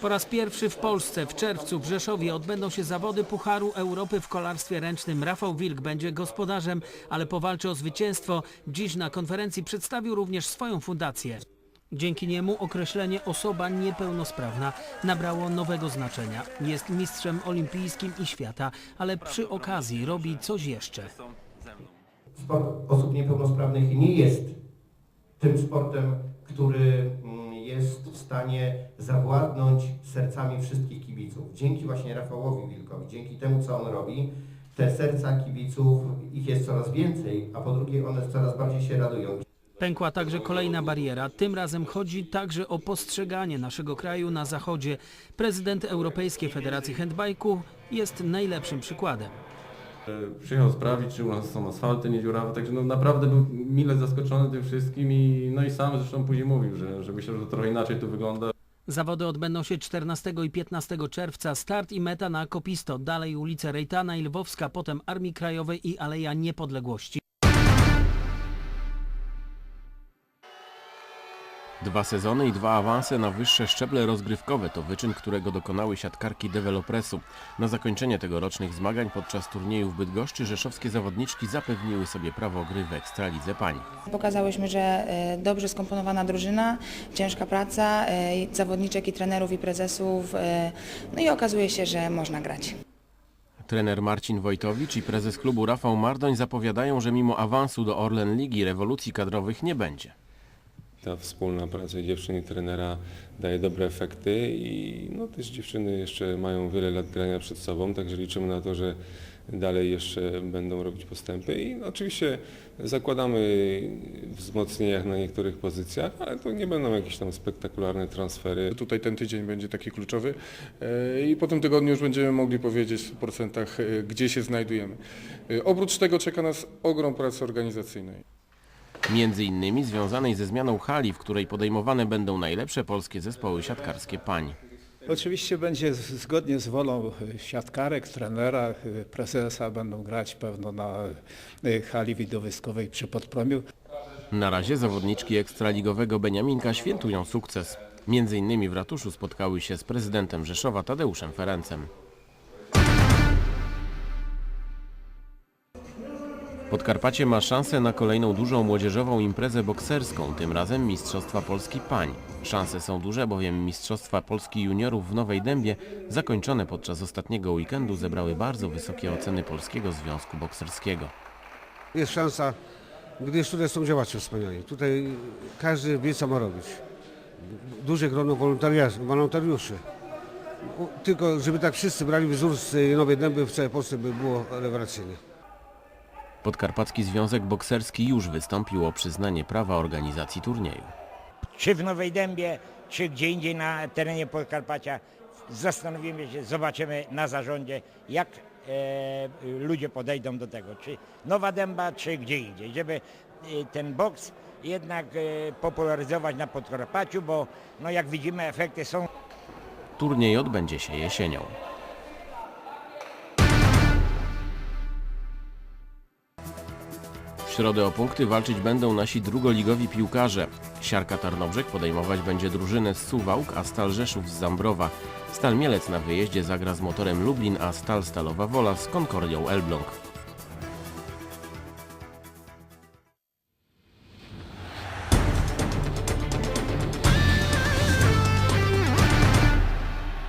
Po raz pierwszy w Polsce w czerwcu w Rzeszowie odbędą się zawody Pucharu Europy w kolarstwie ręcznym. Rafał Wilk będzie gospodarzem, ale powalczy o zwycięstwo. Dziś na konferencji przedstawił również swoją fundację. Dzięki niemu określenie osoba niepełnosprawna nabrało nowego znaczenia. Jest mistrzem olimpijskim i świata, ale przy okazji robi coś jeszcze. Sport osób niepełnosprawnych nie jest tym sportem, który mm, jest w stanie zawładnąć sercami wszystkich kibiców. Dzięki właśnie Rafałowi Wilkowi, dzięki temu, co on robi, te serca kibiców, ich jest coraz więcej, a po drugie one coraz bardziej się radują. Pękła także kolejna bariera. Tym razem chodzi także o postrzeganie naszego kraju na zachodzie. Prezydent Europejskiej Federacji Handbajku jest najlepszym przykładem. E, Przyjechał sprawdzić, czy u nas są asfalty niedziurawe, także no naprawdę był mile zaskoczony tym wszystkim i no i sam zresztą później mówił, że, że myślał, że trochę inaczej to wygląda. Zawody odbędą się 14 i 15 czerwca. Start i meta na Kopisto, dalej ulice Rejtana i Lwowska, potem Armii Krajowej i Aleja Niepodległości. Dwa sezony i dwa awanse na wyższe szczeble rozgrywkowe to wyczyn, którego dokonały siatkarki Developresu. Na zakończenie tegorocznych zmagań podczas turnieju w Bydgoszczy rzeszowskie zawodniczki zapewniły sobie prawo gry w Ekstralidze Pań. Pokazałyśmy, że e, dobrze skomponowana drużyna, ciężka praca, e, zawodniczek i trenerów i prezesów, e, no i okazuje się, że można grać. Trener Marcin Wojtowicz i prezes klubu Rafał Mardoń zapowiadają, że mimo awansu do Orlen Ligi rewolucji kadrowych nie będzie. Ta wspólna praca dziewczyn i trenera daje dobre efekty i no, też dziewczyny jeszcze mają wiele lat grania przed sobą, także liczymy na to, że dalej jeszcze będą robić postępy i oczywiście zakładamy wzmocnienia na niektórych pozycjach, ale to nie będą jakieś tam spektakularne transfery. Tutaj ten tydzień będzie taki kluczowy e, i po tym tygodniu już będziemy mogli powiedzieć w procentach, e, gdzie się znajdujemy. E, Oprócz tego czeka nas ogrom pracy organizacyjnej. Między innymi związanej ze zmianą hali, w której podejmowane będą najlepsze polskie zespoły siatkarskie pań. Oczywiście będzie zgodnie z wolą e, siatkarek, trenera, e, prezesa będą grać pewno na e, hali widowiskowej przy Podpromiu. Na razie zawodniczki ekstraligowego Beniaminka świętują sukces. Między innymi w ratuszu spotkały się z prezydentem Rzeszowa Tadeuszem Ferencem. Podkarpacie ma szansę na kolejną dużą młodzieżową imprezę bokserską, tym razem Mistrzostwa Polski Pań. Szanse są duże, bowiem Mistrzostwa Polski Juniorów w Nowej Dębie, zakończone podczas ostatniego weekendu, zebrały bardzo wysokie oceny Polskiego Związku Bokserskiego. Jest szansa, gdyż tutaj są działacze wspaniali. Tutaj każdy wie, co ma robić. Duże grono wolontariuszy. Tylko, żeby tak wszyscy brali wzór z Nowej Dęby w całej Polsce by było rewelacyjnie. Podkarpacki Związek Bokserski już wystąpił o przyznanie prawa organizacji turnieju. czy w Nowej Dębie, czy gdzie indziej na terenie Podkarpacia. Zastanowimy się, zobaczymy na zarządzie, jak e, ludzie podejdą do tego, czy Nowa Dęba, czy gdzie indziej, żeby e, ten boks jednak e, popularyzować na Podkarpaciu, bo no jak widzimy efekty są Turniej odbędzie się jesienią. W środę o punkty walczyć będą nasi drugoligowi piłkarze. Siarka Tarnobrzeg podejmować będzie drużynę z Suwałk, a Stal Rzeszów z Zambrowa. Stal Mielec na wyjeździe zagra z motorem Lublin, a Stal Stalowa Wola z Konkordią Elbląg.